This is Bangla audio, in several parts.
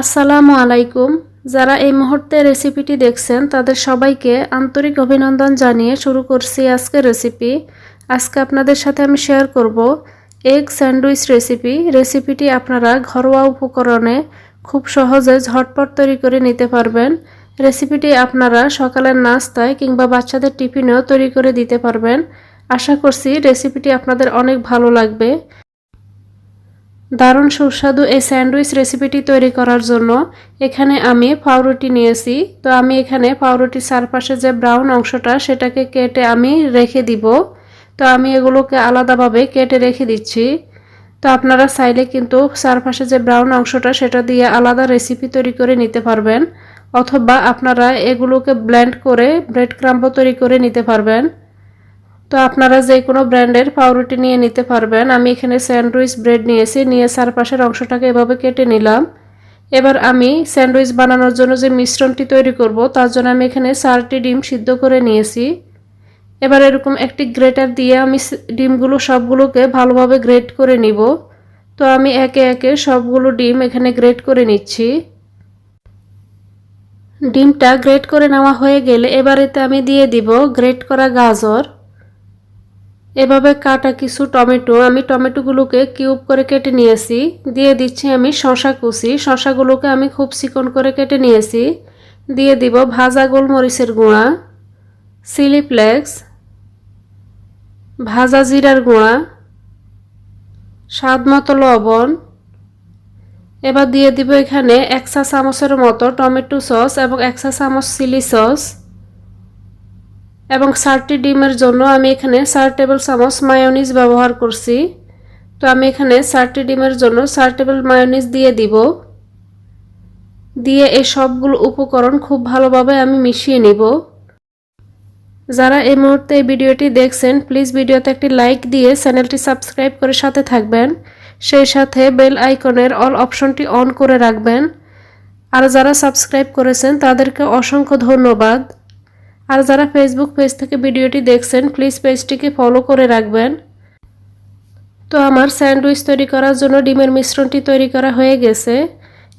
আসসালামু আলাইকুম। যারা এই মুহূর্তে রেসিপিটি দেখছেন, তাদের সবাইকে আন্তরিক অভিনন্দন জানিয়ে শুরু করছি আজকের রেসিপি। আজকে আপনাদের সাথে আমি শেয়ার করব এগ স্যান্ডউইচ রেসিপি রেসিপিটি আপনারা ঘরোয়া উপকরণে খুব সহজে ঝটপট তৈরি করে নিতে পারবেন। রেসিপিটি আপনারা সকালের নাস্তায় কিংবা বাচ্চাদের টিফিনেও তৈরি করে দিতে পারবেন। আশা করছি রেসিপিটি আপনাদের অনেক ভালো লাগবে। দারুণ সুস্বাদু এই স্যান্ডউইচ রেসিপিটি তৈরি করার জন্য এখানে আমি পাউরুটি নিয়েছি। তো আমি এখানে পাউরুটির চারপাশে যে ব্রাউন অংশটা, সেটাকে কেটে আমি রেখে দিব। তো আমি এগুলোকে আলাদাভাবে কেটে রেখে দিচ্ছি। তো আপনারা চাইলে কিন্তু চারপাশে যে ব্রাউন অংশটা, সেটা দিয়ে আলাদা রেসিপি তৈরি করে নিতে পারবেন। অথবা আপনারা এগুলোকে ব্লেন্ড করে ব্রেড ক্রাম্বও তৈরি করে নিতে পারবেন। তো আপনারা যে কোনো ব্র্যান্ডের পাউরুটি নিয়ে নিতে পারবেন। আমি এখানে স্যান্ডউইচ ব্রেড নিয়েছি, নিয়ে চারপাশের অংশটাকে এভাবে কেটে নিলাম। এবার আমি স্যান্ডউইচ বানানোর জন্য যে মিশ্রণটি তৈরি করব, তার জন্য আমি এখানে চারটি ডিম সিদ্ধ করে নিয়েছি। এবার এরকম একটি গ্রেটার দিয়ে আমি ডিমগুলো সবগুলোকে ভালোভাবে গ্রেট করে নিব। তো আমি একে একে সবগুলো ডিম এখানে গ্রেট করে নিচ্ছি। ডিমটা গ্রেট করে নেওয়া হয়ে গেলে এবার এতে আমি দিয়ে দিব গ্রেট করা গাজর। এভাবে কাটা কিছু টমেটো, আমি টমেটোগুলোকে কিউব করে কেটে নিয়েছি। দিয়ে দিচ্ছি আমি শশা কুচি। শশাগুলোকে আমি খুব চিকন করে কেটে নিয়েছি। দিয়ে দিব ভাজা গোলমরিচের গুঁড়া, চিলি ফ্লেক্স, ভাজা জিরার গুঁড়া, স্বাদ মতো লবণ। এবার দিয়ে দিব এখানে এক চামচের মতো টমেটো সস এবং এক চামচ চিলি সস। এবং চারটি ডিমের জন্য আমি এখানে চার টেবিল চামচ মায়োনিজ ব্যবহার করছি। তো আমি এখানে চারটি ডিমের জন্য চার টেবিল মায়োনিজ দিয়ে দিব। দিয়ে এই সবগুলো উপকরণ খুব ভালোভাবে আমি মিশিয়ে নিব। যারা এই মুহূর্তে এই ভিডিওটি দেখছেন প্লিজ ভিডিওতে একটি লাইক দিয়ে চ্যানেলটি সাবস্ক্রাইব করে সাথে থাকবেন। সেই সাথে বেল আইকনের অল অপশনটি অন করে রাখবেন। আর যারা সাবস্ক্রাইব করেছেন, তাদেরকে অসংখ্য ধন্যবাদ। আর যারা ফেসবুক পেজ থেকে ভিডিওটি দেখছেন প্লিজ পেজটিকে ফলো করে রাখবেন। তো আমার স্যান্ডউইচ তৈরি করার জন্য ডিমের মিশ্রণটি তৈরি করা হয়ে গেছে।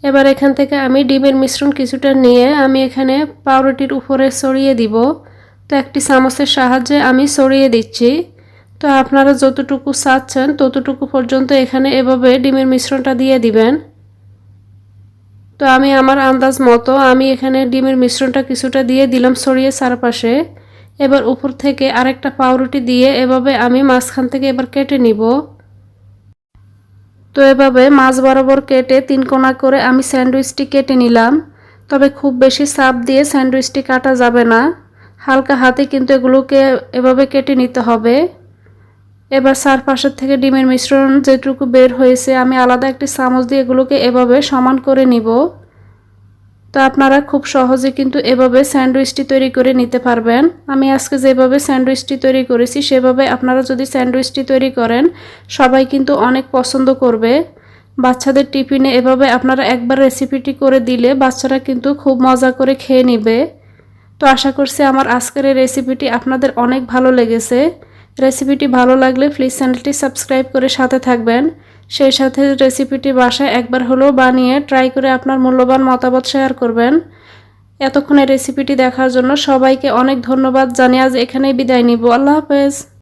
এবার এখান থেকে আমি ডিমের মিশ্রণ কিছুটা নিয়ে আমি এখানে পাউরুটির উপরে ছড়িয়ে দিব। তো একটি চামচের সাহায্যে আমি ছড়িয়ে দিচ্ছি। তো আপনারা যতটুকু চাচ্ছেন, ততটুকু পর্যন্ত এখানে এভাবে ডিমের মিশ্রণটা দিয়ে দিবেন। তো আমি আমার আন্দাজ মতো আমি এখানে ডিমের মিশ্রণটা কিছুটা দিয়ে দিলাম ছড়িয়ে চারপাশে। এবার উপর থেকে আরেকটা পাউরুটি দিয়ে এভাবে আমি মাঝখান থেকে এবার কেটে নিব। তো এভাবে মাছ বরাবর কেটে তিন কোনা করে আমি স্যান্ডউইচটি কেটে নিলাম। তবে খুব বেশি চাপ দিয়ে স্যান্ডউইচটি কাটা যাবে না। হালকা হাতে কিন্তু এগুলোকে এভাবে কেটে নিতে হবে। এবার চারপাশের থেকে ডিমের মিশ্রণ যেটুকু বের হয়েছে, আমি আলাদা একটি চামচ দিয়ে এগুলোকে এভাবে সমান করে নিব। তো আপনারা খুব সহজে কিন্তু এভাবে স্যান্ডউইচটি তৈরি করে নিতে পারবেন। আমি আজকে যেভাবে স্যান্ডউইচটি তৈরি করেছি, সেভাবে আপনারা যদি স্যান্ডউইচটি তৈরি করেন, সবাই কিন্তু অনেক পছন্দ করবে। বাচ্চাদের টিফিনে এভাবে আপনারা একবার রেসিপিটি করে দিলে বাচ্চারা কিন্তু খুব মজা করে খেয়ে নিবে। তো আশা করছি আমার আজকের এই রেসিপিটি আপনাদের অনেক ভালো লেগেছে। রেসিপিটি ভালো লাগলে প্লিজ চ্যানেলটি সাবস্ক্রাইব করে সাথে থাকবেন। সেই সাথে রেসিপিটি বাসায় একবার হলেও বানিয়ে ট্রাই করে আপনার মূল্যবান মতামত শেয়ার করবেন। এতক্ষণে রেসিপিটি দেখার জন্য সবাইকে অনেক ধন্যবাদ। জানিয়ে আজ এখানেই বিদায় নিব। আল্লাহ হাফেজ।